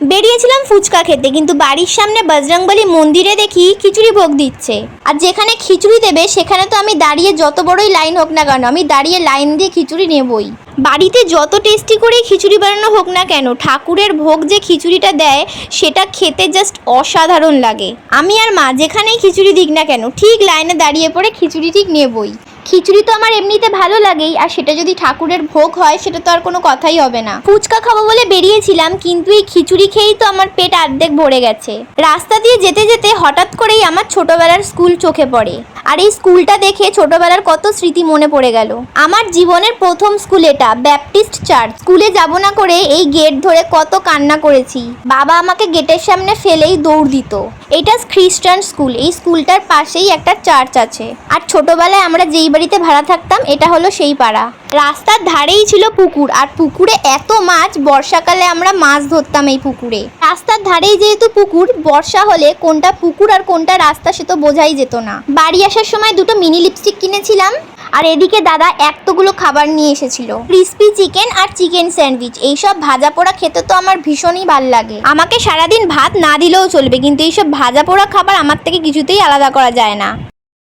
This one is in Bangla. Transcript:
বেরিয়েছিলাম ফুচকা খেতে, কিন্তু বাড়ির সামনে বজরংবলী মন্দিরে দেখি খিচুড়ি ভোগ দিচ্ছে। আর যেখানে খিচুড়ি দেবে, সেখানে তো আমি দাঁড়িয়ে যত বড়ই লাইন হোক না কেন, আমি দাঁড়িয়ে লাইন দিয়ে খিচুড়ি নেবই। বাড়িতে যত টেস্টি করেই খিচুড়ি বানানো হোক না কেন, ঠাকুরের ভোগ যে খিচুড়িটা দেয়, সেটা খেতে জাস্ট অসাধারণ লাগে। আমি আর মা যেখানেই খিচুড়ি দিক না কেন, ঠিক লাইনে দাঁড়িয়ে পড়ে খিচুড়ি ঠিক নেবই। খিচুড়ি তো আমার এমনিতে ভালো লাগেই, আর সেটা যদি ঠাকুরের ভোগ হয়, সেটা তো আর কোনো কথাই হবে না। ফুচকা খাব বলে বেরিয়েছিলাম, কিন্তু এই খিচুড়ি খেয়েই তো আমার পেট অর্ধেক ভরে গেছে। রাস্তা দিয়ে যেতে যেতে হঠাৎ করেই আমার ছোটবেলার স্কুল চোখে পড়ে, আর এই স্কুলটা দেখে ছোটবেলার কত স্মৃতি মনে পড়ে গেল। আমার জীবনের প্রথম স্কুল এটা, ব্যাপটিস্ট চার্চ। স্কুলে যাব না করে এই গেট ধরে কত কান্না করেছি। বাবা আমাকে গেটের সামনে ফেলেই দৌড় দিত। এটা খ্রিস্টান স্কুল, এই স্কুলটার পাশেই একটা চার্চ আছে। আর ছোটবেলায় আমরা যেই বাড়িতে ভাড়া থাকতাম, এটা হলো সেই পাড়া। রাস্তার ধারেই ছিল পুকুর, আর পুকুরে এত মাছ, বর্ষাকালে আমরা মাছ ধরতাম এই পুকুরে। রাস্তার ধারেই যেহেতু পুকুর, বর্ষা হলে কোনটা পুকুর আর কোনটা রাস্তা সে তো বোঝাই যেত না। বাড়ি আসার সময় দুটো মিনি লিপস্টিক কিনেছিলাম, আর এদিকে দাদা এতগুলো খাবার নিয়ে এসেছিল। ক্রিস্পি চিকেন আর চিকেন স্যান্ডউইচ এইসব ভাজা পোড়া খেতে তো আমার ভীষণই ভালো লাগে। আমাকে সারাদিন ভাত না দিলেও চলবে, কিন্তু এইসব ভাজা পোড়া খাবার আমার থেকে কিছুতেই আলাদা করা যায় না।